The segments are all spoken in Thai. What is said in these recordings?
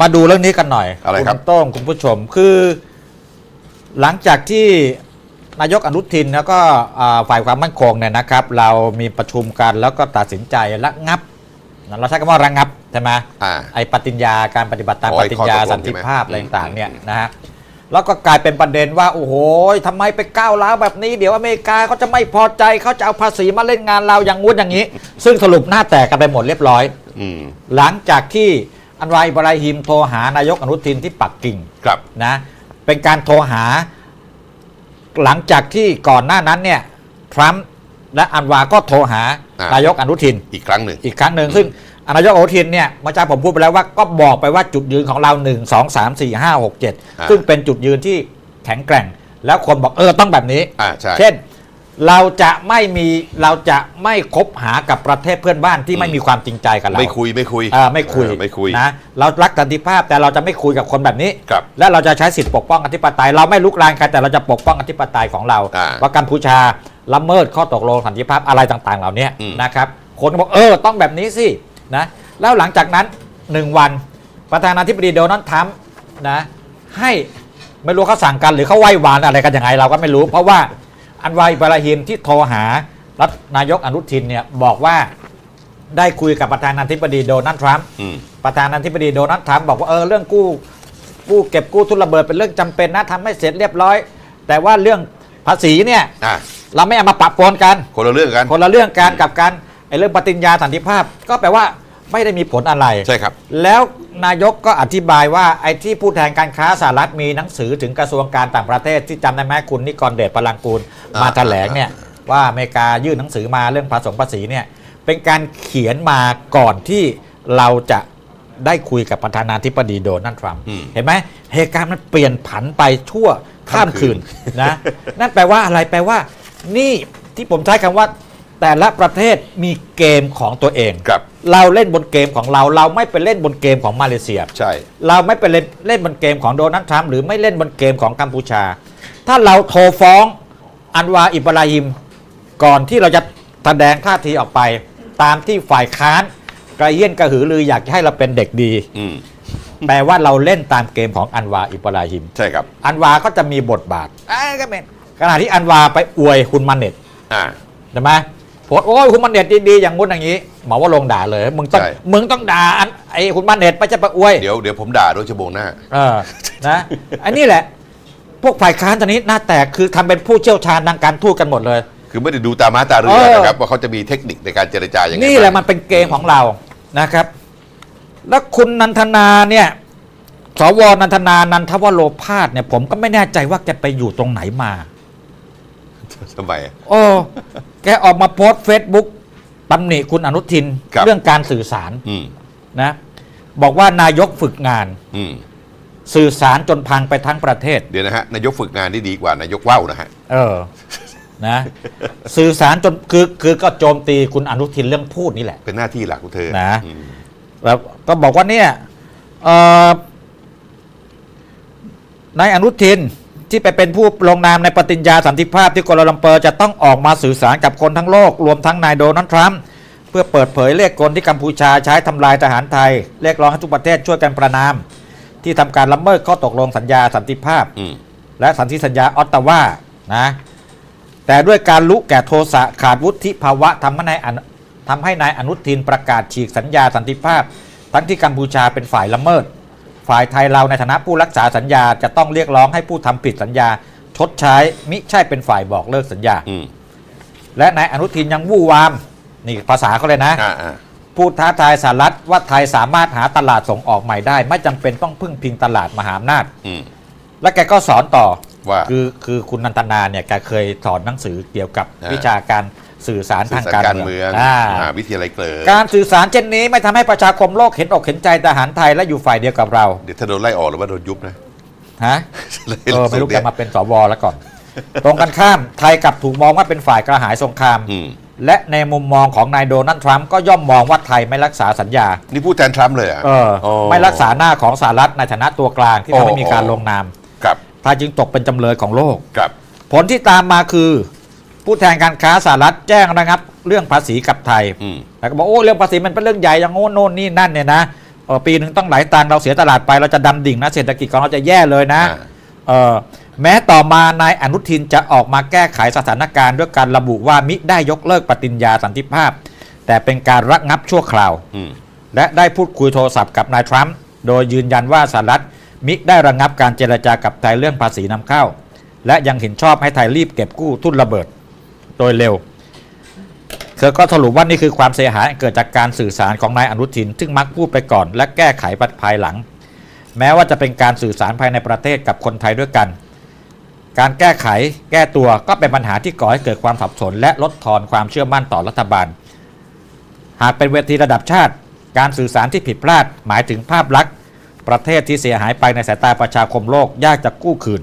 มาดูเรื่องนี้กันหน่อยอะไรครับ ณโต้งคุณผู้ชมคือ หลังจากที่นายกอนุทินแล้วก็อ่าฝ่ายความมั่นคงเนี่ยนะครับ เรามีประชุมกันแล้วก็ตัดสินใจระงับ เราใช้คำว่าระงับใช่ไหมอ่า ไอ้ปฏิญญาการปฏิบัติตามอ๋อปไอ้ฏิญข้อญาตกลงสันติภาพใช่อะไรไหมต่างๆเนี่ยนะฮะแล้วก็กลายเป็นประเด็นว่า โอ้โหทำไมไปก้าวร้าวแบบนี้ เดี๋ยวอเมริกาเขาจะไม่พอใจเขาจะเอาภาษีมาเล่นงานเราอย่างงู้นอย่างนี้ ซึ่งสรุปหน้าแตกกันไปหมดเรียบร้อย อืม หลังจากที่ อันวาอิบราฮิมโทรหานายกอนุทินที่ปักกิ่งครับนะเป็นการโทรหา หลังจากที่ก่อนหน้านั้นเนี่ยทรัมป์และอันวาก็โทรหาอ่าน นายกอนุทิน อีกครั้งหนึ่ง อีกครั้งหนึ่งซึ่งนายกอนุทินเนี่ยเมื่อเช้าผมพูดไปแล้วว่าก็บอกไปว่าจุดยืนของเรา 1 2 3 4 5 6 7 ซึ่งเป็นจุดยืนที่แข็งแกร่ง แล้วคนบอกเออต้องแบบนี้ อ่าใช่ เช่น เราจะไม่มีเราจะไม่คบหากับประเทศเพื่อนบ้านที่ไม่มีความจริงใจกับเราไม่คุยไม่คุยอ่าไม่คุยเออไม่คุยนะเรารักสันติภาพแต่เราจะไม่คุยกับคนแบบนี้ครับและเราจะใช้สิทธิปกป้องอธิปไตย เราไม่ลุกรานใครแต่เราจะปกป้องอธิปไตยของเราอ่าว่ากัมพูชาละเมิดข้อตกลงสันติภาพอะไรต่างๆ เหล่านี้อืมนะครับ คนก็บอกเออต้องแบบนี้สินะแล้วหลังจากนั้นหนึ่งวันประธานาธิบดีโดนัลด์ทรัมป์นะให้ไม่รู้เขาสั่งกันหรือเขาไหว้วานอะไรกันยังไงเราก็ไม่รู้ เพราะว่า อันวาอิบราฮิมที่โทรหารัฐนายกอนุทินเนี่ยบอกว่าได้คุยกับประธานาธิบดีโดนัลด์ทรัมป์อืม ประธานาธิบดีโดนัลด์ทรัมป์บอกว่าเออเรื่องกู้กู้เก็บกู้ทุนระเบิดเป็นเรื่องจำเป็นนะทำให้เสร็จเรียบร้อย แต่ว่าเรื่องภาษีเนี่ยอ่าเราไม่เอามาปะปนกัน คนละเรื่องกัน คนละเรื่องการกับการไอ้เรื่องปฏิญญาสันติภาพ ก็แปลว่า ไม่ได้มีผลอะไร ใช่ครับ แล้วนายกก็อธิบายว่าไอ้ที่ผู้แทนการค้าสหรัฐมีหนังสือถึงกระทรวงการต่างประเทศที่จำได้ไหมคุณนิกรเดชพลังกูลอ่ามมาแถลงเนี่ยว่าอเมริกายื่นหนังสือมาเรื่องภาษีภาษีเนี่ยเป็นการเขียนมาก่อนที่เราจะได้คุยกับประธานาธิบดีโดนัลด์ทรัมป์อืม เห็นไหมเหตุการณ์มันเปลี่ยนผันไปชั่วข้ามคืนข้ามคืนนะ นั่นแปลว่าอะไรแปลว่า นี่ที่ผมใช้คำว่า แต่ละประเทศมีเกมของตัวเอง ครับ เราเล่นบนเกมของเรา เราไม่ไปเล่นบนเกมของมาเลเซีย ใช่ เราไม่ไปเล่นเล่นบนเกมของโดนัลด์ทรัมป์หรือไม่เล่นบนเกมของกัมพูชา ถ้าเราโทรฟ้องอันวาอิบราฮิม ก่อนที่เราจะแสดงท่าทีออกไป ตามที่ฝ่ายค้านกระเยียนกระหือรืออยากจะให้เราเป็นเด็กดี อืมแปลว่าเราเล่นตามเกมของอันวาอิบราฮิม ใช่ครับ อันวาก็จะมีบทบาทเอ้ยก็เป็นขณะที่อันวาไปอวยคุณมันเน็ตอ่า ใช่ไหม โพสต์โอ้ยคุณมันเน็ตดีๆอย่างงู้นอย่างนี้หมอว่าลงด่าเลยมึงต้องใช่ มึงต้องด่าอันไอ้คุณมันเน็ตไม่ใช่ไปอวยเดี๋ยวเดี๋ยวผมด่าด้วยชั่วโมงหน้า เออนะอันนี้แหละ พวกฝ่ายค้านตอนนี้หน้าแตกคือทำเป็นผู้เชี่ยวชาญทางการทูตกันหมดเลย คือไม่ได้ดูตาม้าตาเรือเออนะครับ ว่าเขาจะมีเทคนิคในการเจรจาอย่างไงนี่แหละบ้างมันเป็นเกมของเรานะครับ แล้วคุณนันทนาเนี่ยสวนันทนานันทวโรพาสเนี่ย ผมก็ไม่แน่ใจว่าแกไปอยู่ตรงไหนมา ทำไมอะโอ้ แกออกมาโพสต์เฟซบุ๊กตำหนิคุณอนุทินครับ เรื่องการสื่อสารอืมนะ บอกว่านายกฝึกงานอืมสื่อสารจนพังไปทั้งประเทศ เดี๋ยวนะฮะนายกฝึกงานที่ดีกว่านายกว่าวนะฮะ เออ นะ สื่อสารจนคือคือก็โจมตีคุณอนุทินเรื่องพูดนี่แหละ เป็นหน้าที่หลักของเธอนะ อืมแล้วก็บอกว่าเนี่ยเอ่อนายอนุทิน ที่ไปเป็นผู้ลงนามในปฏิญญาสันติภาพที่กัวลาลัมเปอร์จะต้องออกมาสื่อสารกับคนทั้งโลก รวมทั้งนายโดนัลด์ทรัมป์เพื่อเปิดเผยเลขกลที่กัมพูชาใช้ทำลายทหารไทย เรียกร้องให้ทุกประเทศช่วยกันประนาม ที่ทำการละเมิดข้อตกลงสัญญาสันติภาพ อืมและสันติสัญญาออตตาวานะแต่ด้วยการลุแก่โทสะขาดวุฒิภาวะทำให้นายอนุทำให้นายอนุทินประกาศฉีกสัญญาสันติภาพ ทั้งที่กัมพูชาเป็นฝ่ายละเมิด ฝ่ายไทยเราในฐานะผู้รักษาสัญญาจะต้องเรียกร้องให้ผู้ทำผิดสัญญา ชดใช้มิใช่เป็นฝ่ายบอกเลิกสัญญา อืมและนายอนุทินยังวู่วาม นี่ภาษาเขาเลยนะ อ่าอ่าพูดท้าทายสหรัฐว่าไทยสามารถหาตลาดส่งออกใหม่ได้ ไม่จำเป็นต้องพึ่งพิงตลาดมหาอำนาจ อืม และแกก็สอนต่อว่าคือคือคุณนันตนาเนี่ยแกเคยสอนหนังสือเกี่ยวกับอ่า วิชาการ สื่อสารสื่ทาองสารการการเมืเมือองงอ่าอ่าวิทยาลัยเกลอการสื่อสารเช่นนี้ไม่ทำให้ประชาคมโลกเห็นอกเห็นใจทหารไทยและอยู่ฝ่ายเดียวกับเรา เดี๋ยวถ้าโดนไล่ออกหรือว่าโดนยุบนะฮะเออไม่รู้แกมาเป็นสวแล้วก่อน ตรงกันข้ามไทยกลับถูกมองว่าเป็นฝ่ายกระหายสงครามอืมและในมุมมองของนายโดนัลด์ทรัมป์ก็ย่อมมองว่าไทยไม่รักษาสัญญา นี่พูดแทนทรัมป์เลยเหรอะเออไม่รักษาหน้าของสหรัฐในฐานะตัวกลางที่ทำให้มีการลงนามครับไทยจึงตกเป็นจำเลยของโลกครับผลที่ตามมาคือ ผู้แทนการค้าสหรัฐแจ้งระงับเรื่องภาษีกับไทย อืม แล้วก็บอกโอ้เรื่องภาษีมันเป็นเรื่องใหญ่อย่างโน้นโน่นนี่นั่นเนี่ยนะออปีหนึ่งต้องหลายตันเราเสียตลาดไปเราจะดำดิ่งนะเศรษฐกิจของเราจะแย่เลยนะอ่า เออแม้ต่อมานายอนุทินจะออกมาแก้ไขสถานการณ์ด้วยการระบุว่ามิได้ยกเลิกปฏิญญาสันติภาพ แต่เป็นการระงับชั่วคราว อืม และได้พูดคุยโทรศัพท์กับนายทรัมป์โดยยืนยันว่าสหรัฐมิได้ระงับการเจรจากับไทยเรื่องภาษีนำเข้า และยังเห็นชอบให้ไทยรีบเก็บกู้ทุนระเบิด โดยเร็ว เธอก็สรุปว่านี่คือความเสียหายเกิดจากการสื่อสารของนายอนุทิน ซึ่งมักพูดไปก่อน และแก้ไขปัดภายหลัง แม้ว่าจะเป็นการสื่อสารภายในประเทศกับคนไทยด้วยกัน การแก้ไขแก้ตัวก็เป็นปัญหาที่ก่อให้เกิดความสับสน และลดทอนความเชื่อมั่นต่อรัฐบาล หากเป็นเวทีระดับชาติ การสื่อสารที่ผิดพลาดหมายถึงภาพลักษณ์ประเทศที่เสียหายไปในสายตาประชาคมโลกยากจะกู้คืน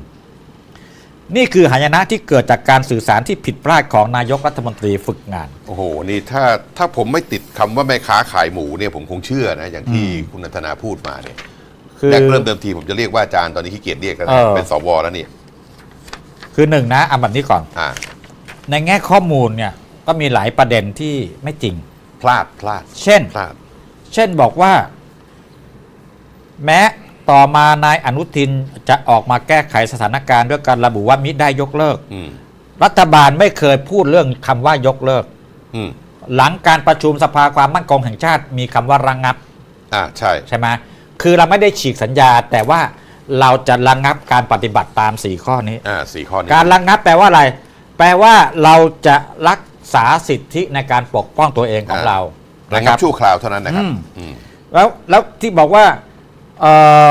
นี่คือหายนะที่เกิดจากการสื่อสารที่ผิดพลาดของนายกรัฐมนตรีฝึกงาน โอ้โห นี่ถ้าถ้าผมไม่ติดคำว่าแม่ค้าขายหมูเนี่ยผมคงเชื่อนะ อย่างที่คุณนันทนาพูดมาเนี่ยคือแรกเริ่มเดิมทีผมจะเรียกว่าอาจารย์ตอนนี้ขี้เกียจเรียกแล้วนะเออ เป็นสวแล้วนี่คือหนึ่งนะเอาแบบนี้ก่อน อ่าในแง่ข้อมูลเนี่ยก็มีหลายประเด็นที่ไม่จริง พลาดพลาดเช่น พลาด เช่นบอกว่า แม้ ต่อมานายอนุทินจะออกมาแก้ไขสถานการณ์ด้วยการระบุว่ามิได้ยกเลิก อืมรัฐบาลไม่เคยพูดเรื่องคำว่ายกเลิก อืมหลังการประชุมสภาความมั่นคงแห่งชาติมีคำว่าระงงับอ่าใช่ ใช่ไหมคือเราไม่ได้ฉีกสัญญา แต่ว่าเราจะระงงับการปฏิบัติตาม 4 ข้อนี้ อ่าสี่ข้อนี้การระงงับแปลว่าอะไร แปลว่าเราจะรักษาสิทธิในการปกป้องตัวเองของเราระนะคงัรับบชั่วคราวเท่านั้นนะครับอืม อืม แล้วแล้วที่บอกว่า เอ่อ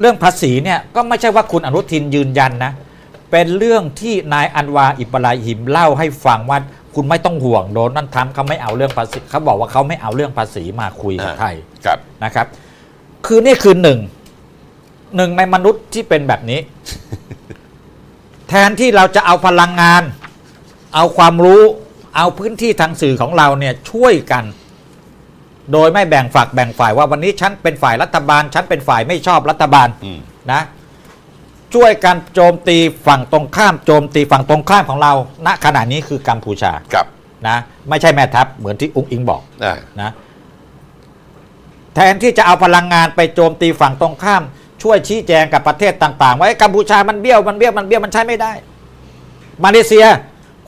เรื่องภาษีเนี่ยก็ไม่ใช่ว่าคุณอนุทินยืนยันนะ เป็นเรื่องที่นายอันวาอิบราฮิมเล่าให้ฟังว่าคุณไม่ต้องห่วงโดนนั่นทำเขาไม่เอาเรื่องภาษีเขาบอกว่าเขาไม่เอาเรื่องภาษีมาคุยกับอ่าไทยครับนะครับ คือนี่คือหนึ่งหนึ่งในมนุษย์ที่เป็นแบบนี้ แทนที่เราจะเอาพลังงาน เอาความรู้ เอาพื้นที่ทางสื่อของเราเนี่ยช่วยกัน โดยไม่แบ่งฝักแบ่งฝ่ายว่าวันนี้ฉันเป็นฝ่ายรัฐบาล ฉันเป็นฝ่ายไม่ชอบรัฐบาลอืม นะช่วยกันโจมตีฝั่งตรงข้ามโจมตีฝั่งตรงข้ามของเรา ณขณะนี้คือกัมพูชาครับนะไม่ใช่แม่ทัพเหมือนที่อุ้งอิงบอก อ่า นะแทนที่จะเอาพลังงานไปโจมตีฝั่งตรงข้าม ช่วยชี้แจงกับประเทศต่างๆ ว่าไอ้กัมพูชามันเบี้ยวมันเบี้ยวมันเบี้ยวมันใช้ไม่ได้ มาเลเซีย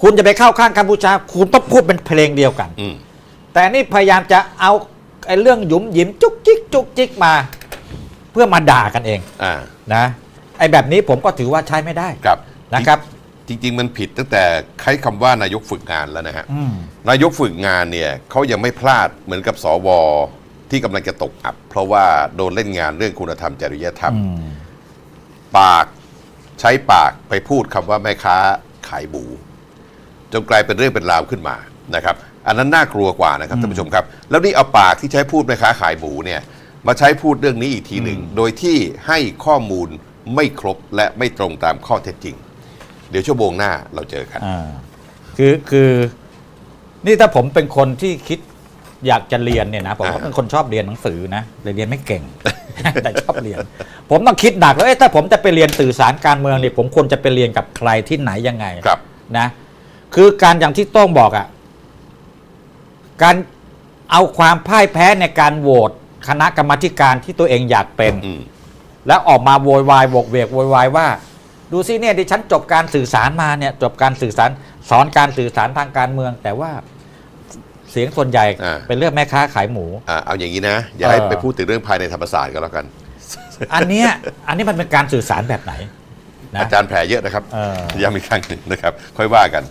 คุณจะไปเข้าข้างกัมพูชา คุณต้องพูดเป็นเพลงเดียวกัน อืม แต่นี่พยายามจะเอา ไอ้เรื่องหยุมหยิมจุกจิกจุกจิกมา เพื่อมาด่ากันเองอ่านะไอ้แบบนี้ผมก็ถือว่าใช้ไม่ได้ครับนะครับ จริง ๆ มันผิดตั้งแต่ใช้คำว่านายกฝึกงานแล้วนะฮะอืม นายกฝึกงานเนี่ยเขายังไม่พลาดเหมือนกับสวที่กำลังจะตกอับ เพราะว่าโดนเล่นงานเรื่องคุณธรรมจริยธรรมอืมปากใช้ปากไปพูดคำว่าแม่ค้าขายหมูจนกลายเป็นเรื่องเป็นราวขึ้นมานะครับ อันนั้นน่ากลัวกว่านะครับท่านผู้ชมครับ แล้วนี่เอาปากที่ใช้พูดแม่ค้าขายหมูเนี่ยมาใช้พูดเรื่องนี้อีกทีหนึ่ง โดยที่ให้ข้อมูลไม่ครบและไม่ตรงตามข้อเท็จจริง เดี๋ยวชั่วโมงหน้าเราเจอกันอ่าคือคือนี่ถ้าผมเป็นคนที่คิดอยากจะเรียนเนี่ยนะผมก็อ่าเป็นคนชอบเรียนหนังสือนะแต่เรียนไม่เก่ง แต่ชอบเรียน ผมต้องคิดหนักว่าเอ๊ะถ้าผมจะไปเรียนสื่อสารการเมืองเนี่ยผมควรจะไปเรียนกับใครที่ไหนยังไงครับนะ คือการอย่างที่โต้องบอกอะ่ะ การเอาความพ่ายแพ้ในการโหวตคณะกรรมาธิการที่ตัวเองอยากเป็น อืม แล้วออกมาโวยวายโวกเวกโวยวายว่า ดูสิเนี่ยดิฉันจบการสื่อสารมาเนี่ยจบการสื่อสารสอนการสื่อสารทางการเมือง แต่ว่าเสียงส่วนใหญ่อ่า เป็นเรื่องแม่ค้าขายหมู อ่าเอาอย่างนี้นะ อย่าให้เออ ไปพูดถึงเรื่องภายในธรรมศาสตร์ก็แล้วกัน อันเนี้ยอันนี้มันเป็นการสื่อสารแบบไหนนะ อาจารย์แผลเยอะนะครับเออ ย้ำอีกครั้งหนึ่งนะครับ ค่อยว่ากัน